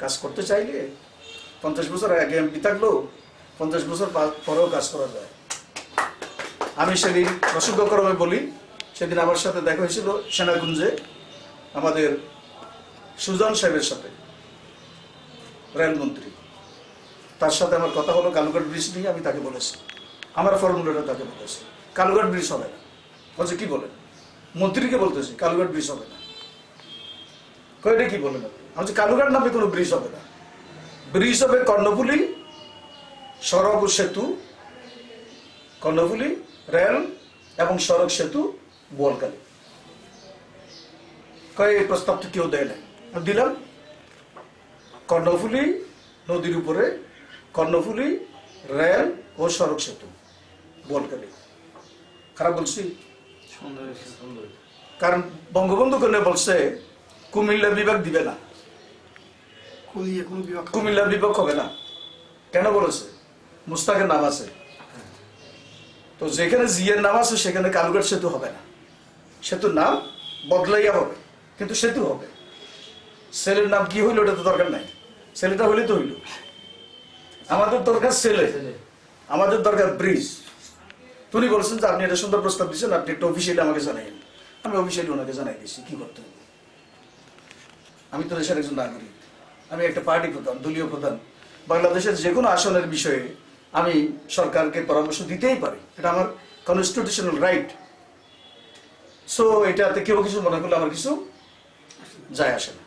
কাজ করতে চাইলে পঞ্চাশ বছর আগে এমপি থাকলেও পঞ্চাশ বছর পরেও কাজ করা যায়। আমি সেদিন প্রসঙ্গক্রমে বলি, সেদিন আমার সাথে দেখা হয়েছিল সেনাগুঞ্জে আমাদের সুজন সাহেবের সাথে রেলমন্ত্রী তার সাথে আমার কথা হলো, কালুঘাট ব্রিজ নিয়ে আমি তাকে বলেছি। আমার ফর্মুলাটা তাকে বলেছি। কালুঘাট ব্রিজ হবে না। বলছে, কি বলেন? মন্ত্রীকে বলতেছি, কালুঘাট ব্রিজ হবে না। কয়টা কি বলেন আপনি আমি কালুঘাট নামে কোনো ব্রিজ হবে না। ব্রিজ হবে কর্ণফুলি সড়ক ও সেতু কর্ণফুলি রেল এবং সড়ক সেতু বোয়ালকালী কয় এই প্রস্তাবটা কেউ দেয় নাই। আমি দিলাম। কর্ণফুলি নদীর উপরে কর্ণফুলি রেল ও সড়ক সেতু বোয়ালকালী খারাপ বলছি? কারণ বঙ্গবন্ধু কন্যা বলছে কুমিল্লা বিভাগ দিবে না। কোনো বিভাগ হবে না। কেন বলেছে? মুস্তাকের নাম আছে। তো যেখানে জিয়ের নাম আছে সেখানে কালুঘাট সেতু হবে না। সেতুর নাম বদলাইয়া হবে কিন্তু সেতু হবে। ছেলের নাম কি হইল ওটা তো দরকার নাই। ছেলেটা হইলে তো হইল। আমাদের দরকার ছেলে। আমাদের দরকার ব্রিজ। তুমি বলছেন যে আপনি একটা সুন্দর প্রস্তাব দিচ্ছেন আপনি একটা অফিসিয়ালি আমাকে জানাইন আমি অফিসিয়ালি ওনাকে জানাই দিয়েছি কি করতে হবে? আমি তো দেশের একজন নাগরিক। আমি একটা পার্টি প্রধান, দলীয় প্রধান। বাংলাদেশের যে কোনো আসনের বিষয়ে আমি সরকারকে পরামর্শ দিতেই পারি। এটা আমার কনস্টিটিউশনাল রাইট সো এটাতে কেউ কিছু মনে করলে আমার কিছু যায় আসে না।